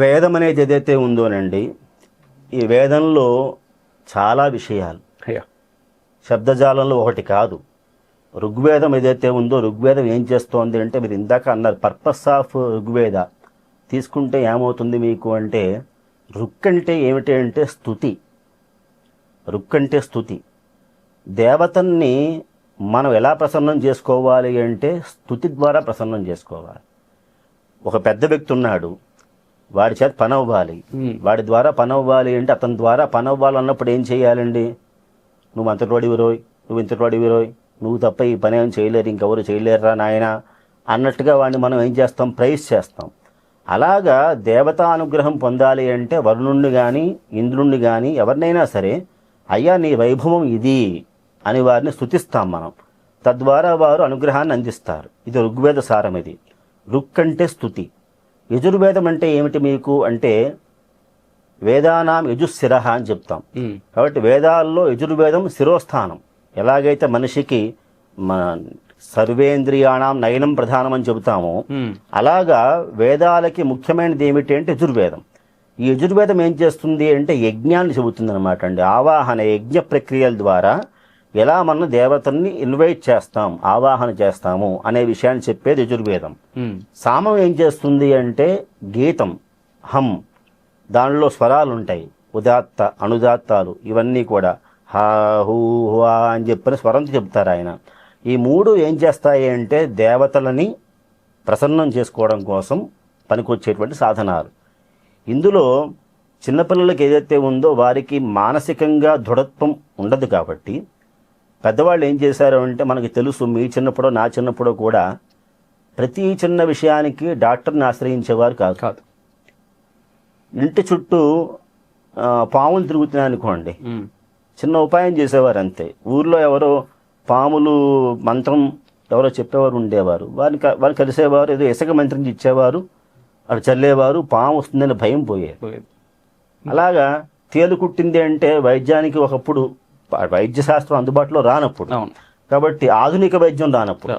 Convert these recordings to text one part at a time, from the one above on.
వేదం అనేది ఏదైతే ఉందోనండి ఈ వేదంలో చాలా విషయాలు. శబ్దజాలంలో ఒకటి కాదు. ఋగ్వేదం ఏదైతే ఉందో ఋగ్వేదం ఏం చేస్తోంది అంటే మీరు ఇందాక అన్నారు పర్పస్ ఆఫ్ ఋగ్వేద. తీసుకుంటే ఏమవుతుంది మీకు అంటే రుక్ అంటే ఏమిటి అంటే స్థుతి. రుక్ అంటే స్థుతి. దేవతల్ని మనం ఎలా ప్రసన్నం చేసుకోవాలి అంటే స్థుతి ద్వారా ప్రసన్నం చేసుకోవాలి. ఒక పెద్ద వ్యక్తి ఉన్నాడు వాడి చేత పని అవ్వాలి. వాడి ద్వారా పని అవ్వాలి అంటే అతని ద్వారా పని అవ్వాలి అన్నప్పుడు ఏం చేయాలండి? నువ్వు అంతటోడివి రోయ్ నువ్వు ఇంతటోడివి రోయ్ నువ్వు తప్ప ఈ పని ఏం చేయలేరు ఇంకెవరు చేయలేరురా నాయన? అన్నట్టుగా వాడిని మనం ఏం చేస్తాం? ప్రైజ్ చేస్తాం. అలాగా దేవతా అనుగ్రహం పొందాలి అంటే వరుణుణ్ణి కానీ ఇంద్రుణ్ణి కానీ ఎవరినైనా సరే అయ్యా నీ వైభవం ఇది అని వారిని స్తుతిస్తాం మనం. తద్వారా వారు అనుగ్రహాన్ని అందిస్తారు. ఇది ఋగ్వేద సారం ఇది. రుక్ అంటే స్థుతి యజుర్వేదం అంటే ఏమిటి మీకు? అంటే వేదానాం యజుశిర అని చెప్తాం. కాబట్టి వేదాల్లో యజుర్వేదం శిరోస్థానం. ఎలాగైతే మనిషికి మన సర్వేంద్రియాణం నయనం ప్రధానం అని చెబుతామో. అలాగా వేదాలకి ముఖ్యమైనది ఏమిటి అంటే యజుర్వేదం. ఈ యజుర్వేదం ఏం చేస్తుంది అంటే యజ్ఞాన్ని చెబుతుంది అనమాట అండి. ఆవాహన యజ్ఞ ప్రక్రియల ద్వారా ఎలా మనం దేవతల్ని ఇన్వైట్ చేస్తాం ఆవాహన చేస్తాము అనే విషయాన్ని చెప్పేది యజుర్వేదం. ఉమ్. సామం ఏం చేస్తుంది అంటే గీతం హం దానిలో స్వరాలు ఉంటాయి ఉదాత్త అనుదాత్తాలు ఇవన్నీ కూడా. హా హూ హువా అని చెప్పిన స్వరంతో చెప్తారు ఆయన. ఈ మూడు ఏం చేస్తాయి అంటే దేవతలని ప్రసన్నం చేసుకోవడం కోసం పనికొచ్చేటువంటి సాధనాలు. ఇందులో చిన్నపిల్లలకి ఏదైతే ఉందో వారికి మానసికంగా దృఢత్వం ఉండదు కాబట్టి పెద్దవాళ్ళు ఏం చేశారు అంటే మనకి తెలుసు మీ చిన్నప్పుడో నా చిన్నప్పుడో కూడా ప్రతి చిన్న విషయానికి డాక్టర్ని ఆశ్రయించేవారు కాదు. కాదు. ఇంటి చుట్టూ పాములు తిరుగుతున్నాయి అనుకోండి. చిన్న ఉపాయం చేసేవారు అంతే. ఊర్లో ఎవరో పాములు మంత్రం ఎవరో చెప్పేవారు ఉండేవారు. వారిని వారు కలిసేవారు ఏదో ఇసుక మంత్రం ఇచ్చేవారు అక్కడ చల్లేవారు పాము వస్తుందని భయం పోయేది. అలాగా తేలు కుట్టింది అంటే వైద్యానికి ఒకప్పుడు వైద్య శాస్త్రం అందుబాటులో రానప్పుడు. కాబట్టి ఆధునిక వైద్యం రానప్పుడు.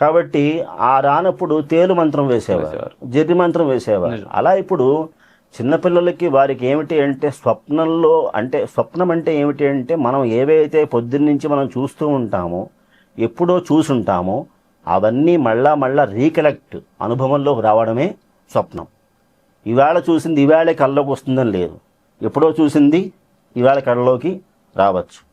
కాబట్టి ఆ రానప్పుడు తేలు మంత్రం వేసేవారు. జర్రి మంత్రం వేసేవారు. అలా ఇప్పుడు చిన్నపిల్లలకి వారికి ఏమిటి అంటే స్వప్నంలో అంటే స్వప్నం అంటే ఏమిటి అంటే మనం ఏవైతే పొద్దున్నుంచి మనం చూస్తూ ఉంటామో ఎప్పుడో చూసుంటామో అవన్నీ మళ్ళా మళ్ళా రీకలెక్ట్ అనుభవంలోకి రావడమే స్వప్నం. ఇవాళ చూసింది ఇవాళే కళ్ళలోకి వస్తుందని లేదు. ఎప్పుడో చూసింది ఇవాళ కళ్ళలోకి రావచ్చు.